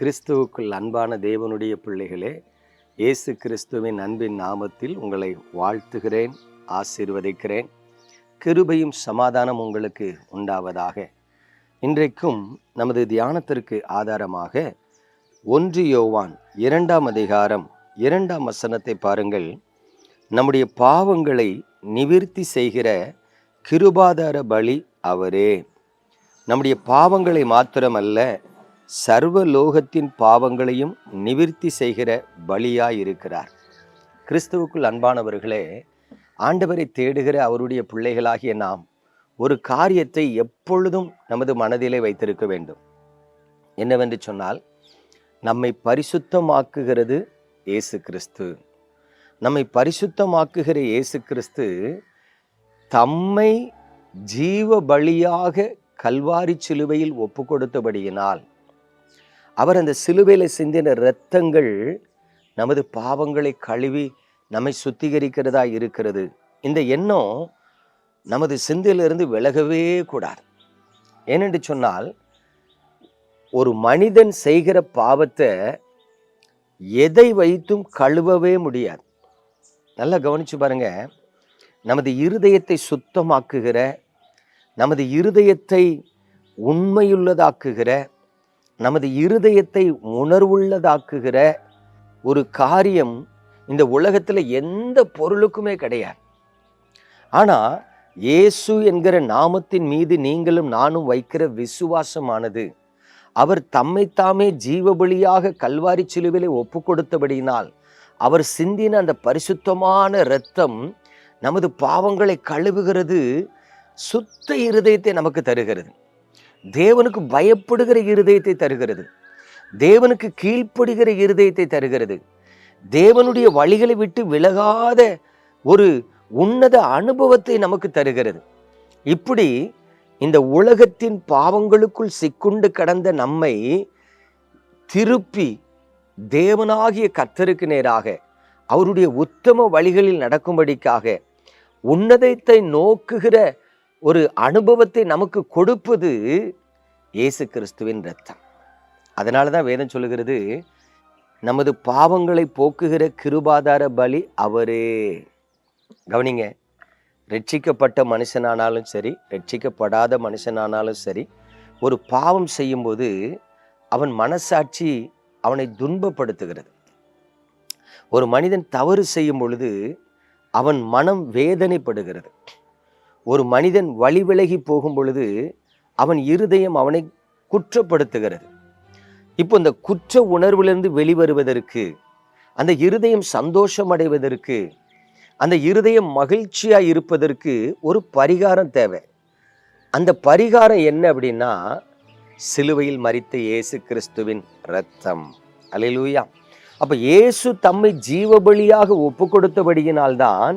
கிறிஸ்துவுக்குள் அன்பான தேவனுடைய பிள்ளைகளே இயேசு கிறிஸ்துவின் அன்பின் நாமத்தில் உங்களை வாழ்த்துகிறேன் ஆசீர்வதிக்கிறேன். கிருபையும் சமாதானம் உங்களுக்கு உண்டாவதாக. இன்றைக்கும் நமது தியானத்திற்கு ஆதாரமாக ஒன்று யோவான் இரண்டாம் அதிகாரம் இரண்டாம் வசனத்தை பாருங்கள். நம்முடைய பாவங்களை நிவிர்த்தி செய்கிற கிருபாதார பலி அவரே. நம்முடைய பாவங்களை மாத்திரமல்ல சர்வ லோகத்தின் பாவங்களையும் நிவிற்த்தி செய்கிற பலியாய் இருக்கிறார் கிறிஸ்துவுக்குள் அன்பானவர்களே ஆண்டவரை தேடுகிற அவருடைய பிள்ளைகளாகிய நாம் ஒரு காரியத்தை எப்பொழுதும் நமது மனதிலே வைத்திருக்க வேண்டும். என்னவென்று சொன்னால் நம்மை பரிசுத்தமாக்குகிறது இயேசு கிறிஸ்து. நம்மை பரிசுத்தமாக்குகிற இயேசு கிறிஸ்து தம்மை ஜீவ பலியாக கல்வாரி சிலுவையில் ஒப்பு கொடுத்தபடியினால் அவர் அந்த சிலுவையில் சிந்தின இரத்தங்கள் நமது பாவங்களை கழுவி நம்மை சுத்திகரிக்கிறதா இருக்கிறது. இந்த எண்ணம் நமது சிந்தையிலிருந்து விலகவே கூடாது. ஏனென்று சொன்னால் ஒரு மனிதன் செய்கிற பாவத்தை எதை வைத்தும் கழுவவே முடியாது. நல்லா கவனிச்சு பாருங்க. நமது இருதயத்தை சுத்தமாக்குகிற நமது இருதயத்தை உண்மையுள்ளதாக்குகிற நமது இருதயத்தை உணர்வுள்ளதாக்குகிற ஒரு காரியம் இந்த உலகத்தில் எந்த பொருளுக்குமே கிடையாது. ஆனால் இயேசு என்கிற நாமத்தின் மீது நீங்களும் நானும் வைக்கிற விசுவாசமானது அவர் தம்மைத்தாமே ஜீவபலியாக கல்வாரி சிலுவிலை ஒப்பு கொடுத்தபடியினால் அவர் சிந்தின அந்த பரிசுத்தமான இரத்தம் நமது பாவங்களை கழுவுகிறது சுத்த இருதயத்தை நமக்கு தருகிறது. தேவனுக்கு பயப்படுகிற இருதயத்தை தருகிறது. தேவனுக்கு கீழ்ப்படுகிற இருதயத்தை தருகிறது. தேவனுடைய வழிகளை விட்டு விலகாத ஒரு உன்னத அனுபவத்தை நமக்கு தருகிறது. இப்படி இந்த உலகத்தின் பாவங்களுக்குள் சிக்குண்டு கடந்த நம்மை திருப்பி தேவனாகிய கத்தருக்கு நேராக அவருடைய உத்தம வழிகளில் நடக்கும்படிக்காக உன்னதத்தை நோக்குகிற ஒரு அனுபவத்தை நமக்கு கொடுப்பது இயேசு கிறிஸ்துவின் ரத்தம் அதனால தான் வேதம் சொல்லுகிறது நமது பாவங்களை போக்குகிற கிருபாதார பலி அவரே. கவனிங்க ரட்சிக்கப்பட்ட மனுஷனானாலும் சரி ரட்சிக்கப்படாத மனுஷனானாலும் சரி ஒரு பாவம் செய்யும்போது அவன் மனசாட்சி அவனை துன்பப்படுத்துகிறது. ஒரு மனிதன் தவறு செய்யும் பொழுது அவன் மனம் வேதனைப்படுகிறது. ஒரு மனிதன் வழிவிலகி போகும் பொழுது அவன் இருதயம் அவனை குற்றப்படுத்துகிறது. இப்போ இந்த குற்ற உணர்விலிருந்து வெளிவருவதற்கு அந்த இருதயம் சந்தோஷம் அடைவதற்கு அந்த இருதயம் மகிழ்ச்சியாக இருப்பதற்கு ஒரு பரிகாரம் தேவை. அந்த பரிகாரம் என்ன அப்படின்னா சிலுவையில் மறித்த இயேசு கிறிஸ்துவின் ரத்தம் அலையிலூயா அப்போ இயேசு தம்மை ஜீவபலியாக ஒப்பு கொடுத்தபடியினால்தான்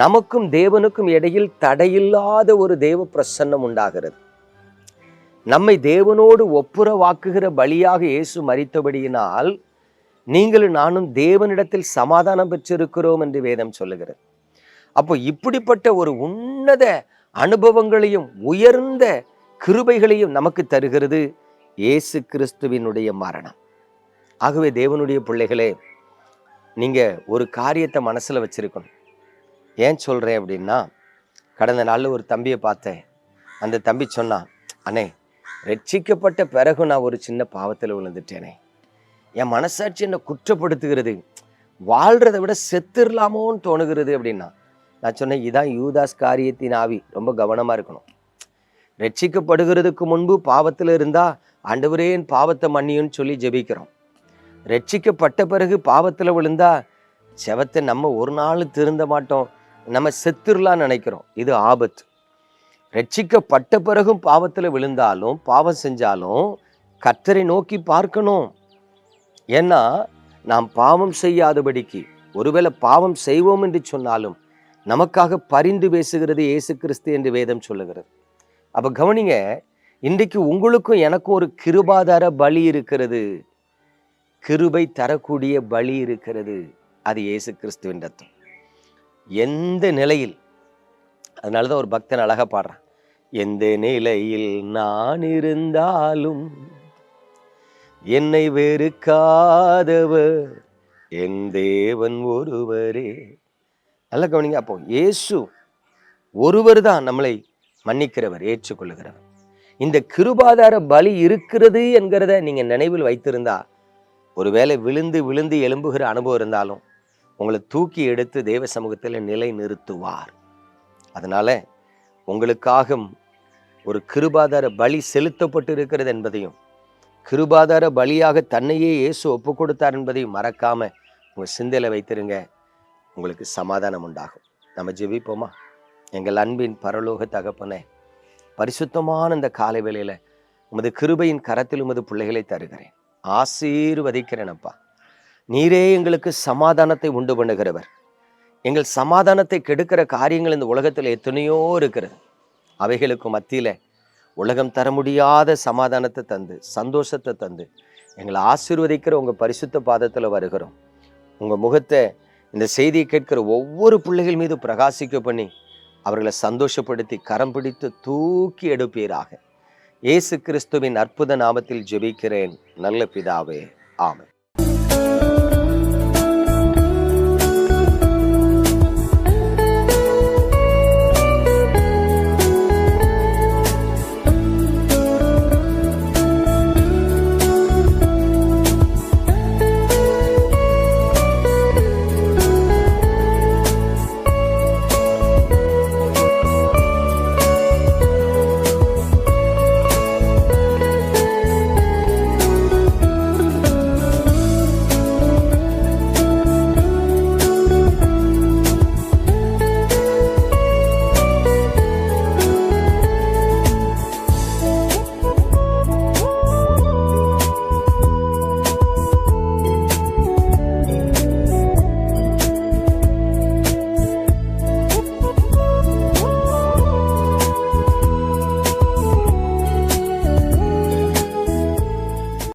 நமக்கும் தேவனுக்கும் இடையில் தடையில்லாத ஒரு தேவ பிரசன்னம் உண்டாகிறது. நம்மை தேவனோடு ஒப்புரவாக்குகிற பலியாக இயேசு மறித்தபடியினால் நீங்களும் நானும் தேவனிடத்தில் சமாதானம் பெற்றிருக்கிறோம் என்று வேதம் சொல்லுகிறது. அப்போ இப்படிப்பட்ட ஒரு உன்னத அனுபவங்களையும் உயர்ந்த கிருபைகளையும் நமக்கு தருகிறது இயேசு கிறிஸ்துவினுடைய மரணம். ஆகவே தேவனுடைய பிள்ளைகளே நீங்க ஒரு காரியத்தை மனசுல வச்சிருக்கணும். ஏன் சொல்கிறேன் அப்படின்னா கடந்த நாளில் ஒரு தம்பியை பார்த்தேன். அந்த தம்பி சொன்னான் அண்ணே ரட்சிக்கப்பட்ட பிறகு நான் ஒரு சின்ன பாவத்தில் விழுந்துட்டேனே. என் மனசாட்சி என்னை குற்றப்படுத்துகிறது. வாழ்கிறத விட செத்துடலாமோன்னு தோணுகிறது அப்படின்னா நான் சொன்னேன் இதான் யூதாஸ் காரியத்தின் ஆவி. ரொம்ப கவனமாக இருக்கணும். ரட்சிக்கப்படுகிறதுக்கு முன்பு பாவத்தில் இருந்தால் ஆண்டவரே என் பாவத்தை மன்னியுன்னு சொல்லி ஜெபிக்கிறோம். ரட்சிக்கப்பட்ட பிறகு பாவத்தில் விழுந்தா செவத்தை நம்ம ஒரு நாள் திருந்த மாட்டோம். நம்ம செத்துடலாம் நினைக்கிறோம். இது ஆபத்து. ரட்சிக்கப்பட்ட பிறகும் பாவத்தில் விழுந்தாலும் பாவம் செஞ்சாலும் கத்தரை நோக்கி பார்க்கணும். ஏன்னா நாம் பாவம் செய்யாதபடிக்கு ஒருவேளை பாவம் செய்வோம் என்று சொன்னாலும் நமக்காக பரிந்து பேசுகிறது இயேசு கிறிஸ்து என்று வேதம் சொல்லுகிறது. அப்போ கவனிங்க இன்றைக்கு உங்களுக்கும் எனக்கும் ஒரு கிருபாதார பலி இருக்கிறது. கிருபை தரக்கூடிய பலி இருக்கிறது. அது இயேசு கிறிஸ்துவின் ரத்தம். எந்த நிலையில்? அதனால தான் ஒரு பக்தன் அழகா பாடுறான். எந்த நிலையில் நான் இருந்தாலும் என்னை வெறுக்காதவர் என் தேவன் ஒருவரே. நல்ல கவனிங்க. அப்போ இயேசு ஒருவர் தான் நம்மளை மன்னிக்கிறவர் ஏற்றுக்கொள்ளுகிறவர். இந்த கிருபாதார பலி இருக்கிறது என்கிறத நீங்கள் நினைவில் வைத்திருந்தா ஒருவேளை விழுந்து விழுந்து எழும்புகிற அனுபவம் இருந்தாலும் உங்களை தூக்கி எடுத்து தேவ சமூகத்தில் நிலை நிறுத்துவார் அதனால உங்களுக்காக ஒரு கிருபாதார பலி செலுத்தப்பட்டு இருக்கிறது என்பதையும் கிருபாதார பலியாக தன்னையே இயேசு ஒப்பு கொடுத்தார் என்பதையும் மறக்காம உங்க சிந்தையில வைத்திருங்க. உங்களுக்கு சமாதானம் உண்டாகும். நம்ம ஜெபிப்போமா? எங்கள் அன்பின் பரலோக தகப்பனே பரிசுத்தமான இந்த காலை வேளையில உமது கிருபையின் கரத்தில் உமது பிள்ளைகளை தருகிறேன். ஆசீர்வதிக்கிறேன் அப்பா. நீரே எங்களுக்கு சமாதானத்தை உண்டு பண்ணுகிறவர். எங்கள் சமாதானத்தை கெடுக்கிற காரியங்கள் இந்த உலகத்தில் எத்தனையோ இருக்கிறது. அவைகளுக்கு மத்தியில் உலகம் தர முடியாத சமாதானத்தை தந்து சந்தோஷத்தை தந்து எங்களை ஆசீர்வதிக்கிற உங்கள் பரிசுத்த பாதத்தில் வருகிறோம். உங்கள் முகத்தை இந்த செய்தியை கேட்கிற ஒவ்வொரு பிள்ளைகள் மீது பிரகாசிக்க பண்ணி அவர்களை சந்தோஷப்படுத்தி கரம் பிடித்து தூக்கி எடுப்பீராக. இயேசு கிறிஸ்துவின் அற்புத நாமத்தில் ஜெபிக்கிறேன். நல்ல பிதாவே. ஆமை